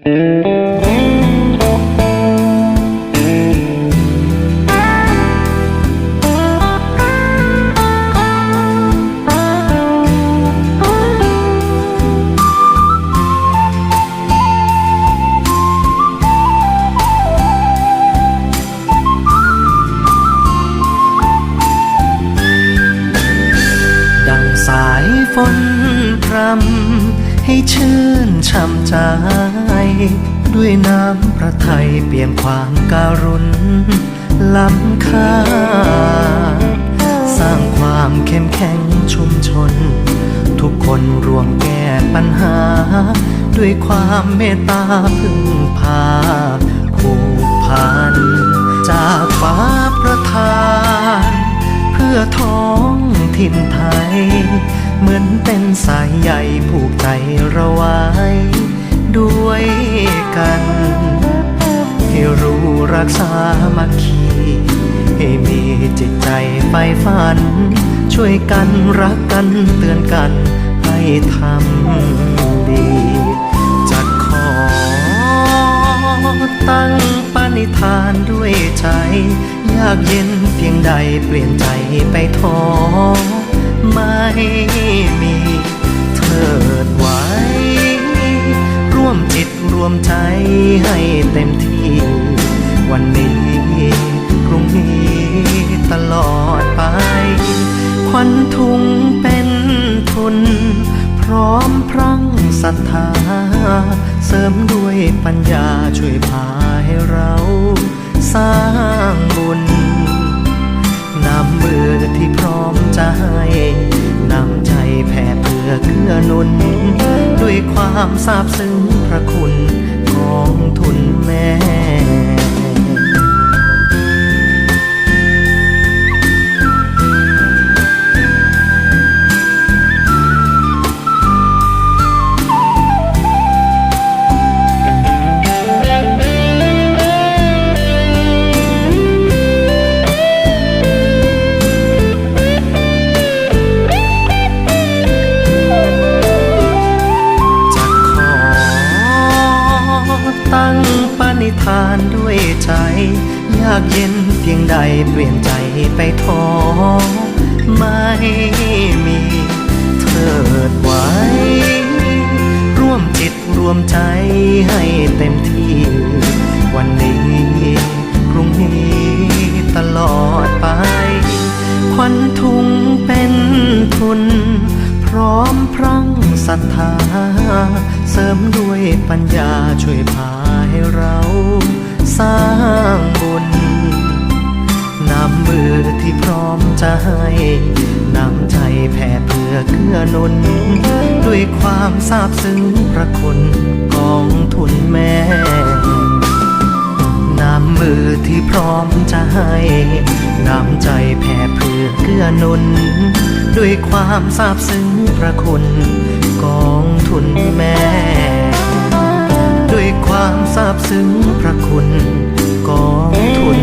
ดังสายฝนพรำ ให้ชื่นช่ำใจ ด้วยน้ำพระทัยเปลี่ยนความการุณล้ำค่า สร้างความเข้มแข็งชุมชน ทุกคนรวมแก้ปัญหา ด้วยความเมตตาพึ่งพา เหมือนเป็นสายใยผูกใจเราไว้ ด้วยกัน ให้รู้รักษามัคคีให้มีจิตใจใฝ่ฝัน ช่วยกันรักกันเตือนกันให้ทำดีจะขอ ตั้งปณิธานด้วยใจ ยากเย็นเพียงใดเปลี่ยนใจไปท้อ ไม่มีเถิดไว้ ร่วมจิตรวมใจให้เต็มที่ วันนี้พรุ่งนี้ตลอดไป ควันทุงเป็นทุน พร้อมพรั่งศรัทธา เสริมด้วยปัญญาช่วยพาให้เราสร้างบุญ ความซาบซึ้งพระคุณของทุนแม่ ปณิธานด้วยใจ ยากเย็นเพียงใดเปลี่ยนใจไปท้อไม่มีเถิดไว้ ร่วมจิตรวมใจให้เต็มที่ ศรัทธา เสริมด้วยปัญญาช่วยพาให้เรา สร้างบุญนำมือที่พร้อมจะให้นำใจแผ่เพื่อเกื้อหนุน ด้วยความซาบซึ้งพระคุณของทุนแม่นำมือที่พร้อมจะให้นำใจแผ่เพื่อเกื้อหนุน ด้วยความซาบซึ้งพระคุณ กองทุนแม่ ด้วยความซาบซึ้งพระคุณกองทุน